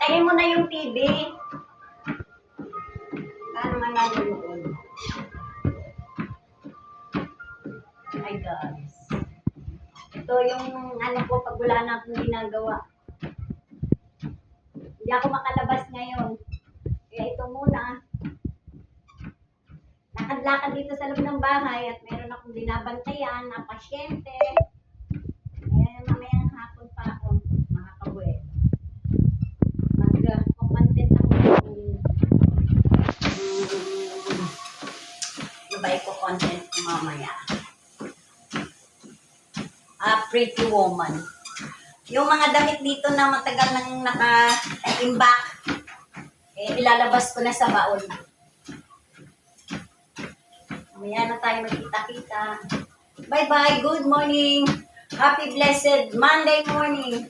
Tayin mo na yung TV. Paano man nanonood? Hi guys. Ito yung ano ko pag wala na akong ginagawa. Hindi ako makalabas ngayon. Lakad-lakad dito sa loob ng bahay at meron akong binabantayan na pasyente. Eh, mamayang hapon pa ako makakabuel. Mag-content ako ng Ibay ko content mamaya. Ah, pretty woman. Yung mga damit dito na matagal nang naka-imbak, eh, ilalabas ko na sa baon. Mamaya na tayo magkita-kita. Bye-bye. Good morning. Happy blessed Monday morning.